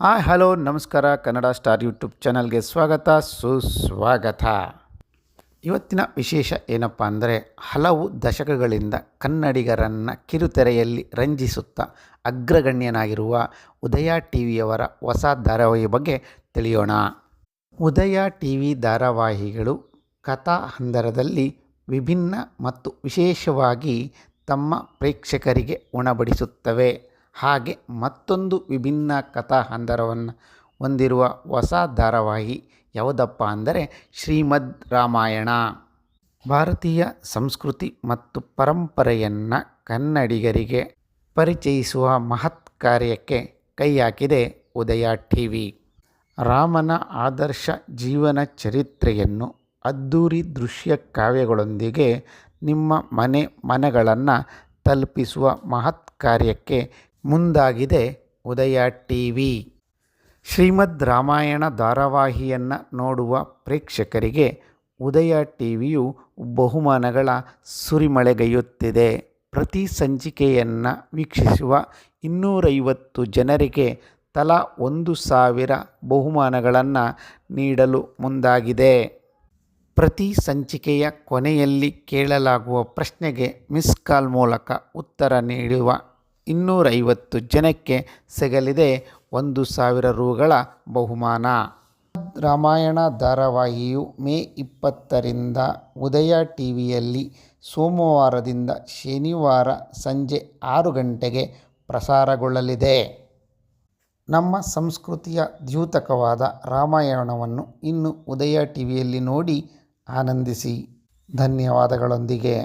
Hi, hello, ನಮಸ್ಕಾರ, Kannada star YouTube ಚಾನಲ್ಗೆ ಸ್ವಾಗತ, ಸುಸ್ವಾಗತ. ಇವತ್ತಿನ ವಿಶೇಷ ಏನಪ್ಪ ಅಂದರೆ, ಹಲವು ದಶಕಗಳಿಂದ ಕನ್ನಡಿಗರನ್ನು ಕಿರುತೆರೆಯಲ್ಲಿ ರಂಜಿಸುತ್ತಾ ಅಗ್ರಗಣ್ಯನಾಗಿರುವ ಉದಯ ಟಿ ವಿಯವರ ಹೊಸ ಧಾರಾವಾಹಿ ಬಗ್ಗೆ ತಿಳಿಯೋಣ. ಉದಯ ಟಿ ವಿ ಧಾರಾವಾಹಿಗಳು ಕಥಾ ಹಂದರದಲ್ಲಿ ವಿಭಿನ್ನ ಮತ್ತು ವಿಶೇಷವಾಗಿ ತಮ್ಮ ಪ್ರೇಕ್ಷಕರಿಗೆ ಉಣಬಡಿಸುತ್ತವೆ ಹಾಗೆ ಮತ್ತೊಂದು ವಿಭಿನ್ನ ಕಥಾ ಹಂದರವನ್ನು ಹೊಂದಿರುವ ಹೊಸ ಧಾರಾವಾಹಿ ಯಾವುದಪ್ಪ ಅಂದರೆ ಶ್ರೀಮದ್ ರಾಮಾಯಣ. ಭಾರತೀಯ ಸಂಸ್ಕೃತಿ ಮತ್ತು ಪರಂಪರೆಯನ್ನು ಕನ್ನಡಿಗರಿಗೆ ಪರಿಚಯಿಸುವ ಮಹತ್ ಕಾರ್ಯಕ್ಕೆ ಕೈ ಹಾಕಿದೆ ಉದಯ ಟಿ ವಿ. ರಾಮನ ಆದರ್ಶ ಜೀವನ ಚರಿತ್ರೆಯನ್ನು ಅದ್ಧೂರಿ ದೃಶ್ಯ ಕಾವ್ಯಗಳೊಂದಿಗೆ ನಿಮ್ಮ ಮನೆ ಮನೆಗಳನ್ನು ತಲುಪಿಸುವ ಮಹತ್ ಕಾರ್ಯಕ್ಕೆ ಮುಂದಾಗಿದೆ ಉದಯ ಟಿ ವಿ ಶ್ರೀಮದ್ ರಾಮಾಯಣ ಧಾರಾವಾಹಿಯನ್ನು ನೋಡುವ ಪ್ರೇಕ್ಷಕರಿಗೆ ಉದಯ ಟಿ ವಿಯು ಬಹುಮಾನಗಳ ಸುರಿಮಳೆಗೈಯುತ್ತಿದೆ ಪ್ರತಿ ಸಂಚಿಕೆಯನ್ನು ವೀಕ್ಷಿಸುವ ಇನ್ನೂರೈವತ್ತು ಜನರಿಗೆ ತಲಾ ಒಂದು ಸಾವಿರ ಬಹುಮಾನಗಳನ್ನು ನೀಡಲು ಮುಂದಾಗಿದೆ. ಪ್ರತಿ ಸಂಚಿಕೆಯ ಕೊನೆಯಲ್ಲಿ ಕೇಳಲಾಗುವ ಪ್ರಶ್ನೆಗೆ ಮಿಸ್ ಕಾಲ್ ಮೂಲಕ ಉತ್ತರ ನೀಡುವ ಇನ್ನೂರೈವತ್ತು ಜನಕ್ಕೆ ಸಿಗಲಿದೆ ಒಂದು ಸಾವಿರ ರುಗಳ ಬಹುಮಾನ. ರಾಮಾಯಣ ಧಾರಾವಾಹಿಯು ಮೇ ಇಪ್ಪತ್ತರಿಂದ ಉದಯ ಟಿ ವಿಯಲ್ಲಿ ಸೋಮವಾರದಿಂದ ಶನಿವಾರ ಸಂಜೆ ಆರು ಗಂಟೆಗೆ ಪ್ರಸಾರಗೊಳ್ಳಲಿದೆ. ನಮ್ಮ ಸಂಸ್ಕೃತಿಯ ದ್ಯೂತಕವಾದ ರಾಮಾಯಣವನ್ನು ಇನ್ನು ಉದಯ ಟಿ ವಿಯಲ್ಲಿ ನೋಡಿ ಆನಂದಿಸಿ. ಧನ್ಯವಾದಗಳೊಂದಿಗೆ.